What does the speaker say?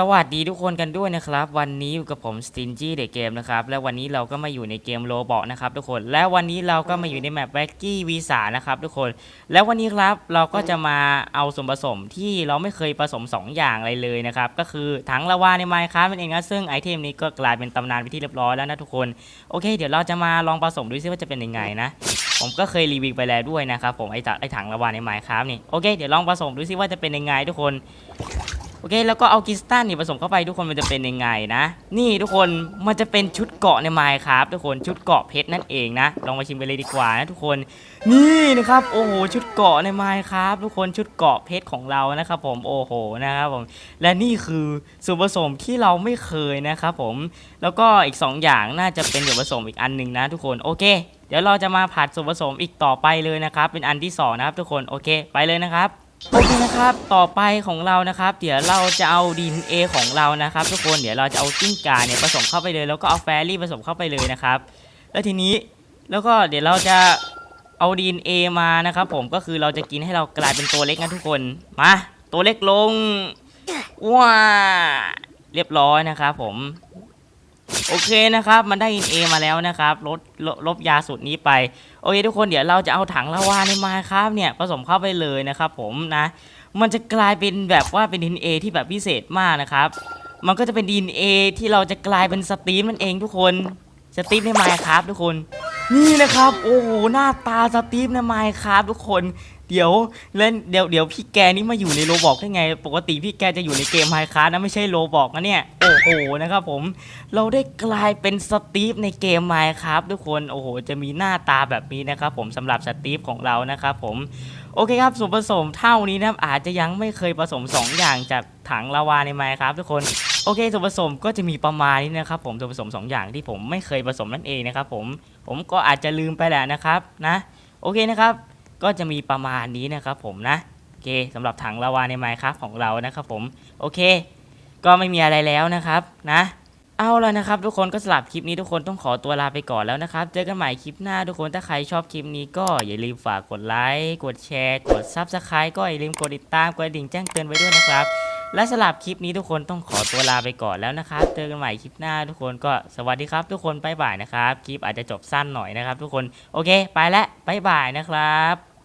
สวัสดีทุกคนกันด้วยนะครับ วันนี้อยู่กับผม Stingy The Game นะครับ และวันนี้เราก็มาอยู่ในเกมโลบอกนะครับทุกคนและวันนี้เราก็มาอยู่ในแมป w a c k y V3 นะครับทุกคน แล้ววันนี้ครับเราก็จะมาเอาส่วนผสมที่เราไม่เคยผสม 2 อย่างอะไรเลยนะครับ ก็คือถังละวาใน Minecraft นั่นเองนะซึ่งไอเทมนี้ก็กลายเป็นตำนานไปที่เรียบร้อยแล้วนะทุกคนโอเค เดี๋ยวเราจะมาลองผสมดูซิว่าจะเป็นยังไงนะผมก็เคยรีวิวไปแล้วด้วยนะครับผมไอถังไอถังละวาใน Minecraft นี่โอเคเดี๋ยวลองผสมดูซิว่าจะเป็นยังไงทุกคน โอเค แล้วก็เอากิสตันนี่ผสมเข้าไปทุกคนมันจะเป็นยังไงนะ นี่ทุกคนมันจะเป็นชุดเกาะในไมค์ครับทุกคนชุดเกาะเพชรนั่นเองนะ ลองมาชิมกันเลยดีกว่านะทุกคนนี่นะครับโอ้โหชุดเกาะในไมค์ครับทุกคนชุดเกาะเพชรของเรานะครับผมโอ้โหนะครับผมและนี่คือส่วนผสมที่เราไม่เคยนะครับผมแล้วก็อีก 2 อย่างน่าจะเป็นส่วนผสมอีกอันหนึ่งนะทุกคนโอเค เดี๋ยวเราจะมาผัดส่วนผสมอีกต่อไปเลยนะครับเป็นอันที่สองนะครับทุกคนโอเค ไปเลยนะครับ โอเคนะครับ ต่อไปของเรานะครับ เดี๋ยวเราจะเอาดินเอของเรานะครับ ทุกคน เดี๋ยวเราจะเอากิ้งก่าเนี่ยผสมเข้าไปเลย แล้วก็เอาแฟรี่ผสมเข้าไปเลยนะครับ แล้วทีนี้ แล้วก็เดี๋ยวเราจะเอาดินเอมานะครับ ผม ก็คือเราจะกินให้เรากลายเป็นตัวเล็กนะทุกคน มา ตัวเล็กลง ว้า เรียบร้อยนะครับผม โอเคนะครับ มันได้อินเอมาแล้วนะครับลดลบลบยาสูตรนี้ไป โอเคทุกคนเดี๋ยวเราจะเอาถังลาวาในมาครับเนี่ยผสมเข้าไปเลยนะครับผมนะ มันจะกลายเป็นแบบว่าเป็นดินเอที่แบบพิเศษมากนะครับ มันก็จะเป็นดินเอที่เราจะกลายเป็นสตีมนั่นเองทุกคนสตีมในไมค์ครับทุกคน นี่นะครับ โอ้โหหน้าตาสตีฟในไมค์ครับทุกคน เดี๋ยวเล่นเดี๋ยวเดี๋ยวพี่แกนี่มาอยู่ในโรบอกได้ไง ปกติพี่แกจะอยู่ในเกมไมค์ครับนะไม่ใช่โรบอกนะเนี่ย โอ้โหนะครับผมเราได้กลายเป็นสตีฟในเกมไมค์ครับทุกคนโอ้โห จะมีหน้าตาแบบนี้นะครับผมสำหรับสตีฟของเรานะครับผมโอเคครับส่วนผสมเท่านี้นะอาจจะยังไม่เคยผสม 2 อย่างจากถังลาวาในไมค์ครับทุกคนโอเคส่วนผสมก็จะมีประมาณนี้นะครับผมส่วนผสม 2 อย่างที่ผมไม่เคยผสมนั่นเองนะครับผมผมก็อาจจะลืมไปแหละนะครับนะโอเคนะครับ ก็จะมีประมาณนี้นะครับผมนะโอเคสำหรับถังลาวาในไมค์ครับของเรานะครับผมโอเค ก็ไม่มีอะไรแล้วนะครับนะเอาแล้วนะครับทุกคนก็สลับคลิปนี้ทุกคนต้องขอตัวลาไปก่อนแล้วนะครับ เจอกันใหม่คลิปหน้าทุกคนถ้าใครชอบคลิปนี้ก็อย่าลืมฝากกดไลค์กดแชร์ กดซับสไครต์ก็อย่าลืมกดติดตามกดดิ่งแจ้งเตือนไว้ด้วยนะครับ และสลับคลิปนี้ทุกคนต้องขอตัวลาไปก่อนแล้วนะครับเจอกันใหม่คลิปหน้าทุกคนก็สวัสดีครับ ทุกคนบายบายนะครับคลิปอาจจะจบสั้นหน่อยนะครับ ทุกคนโอเค ไปแล้วบายบายนะครับ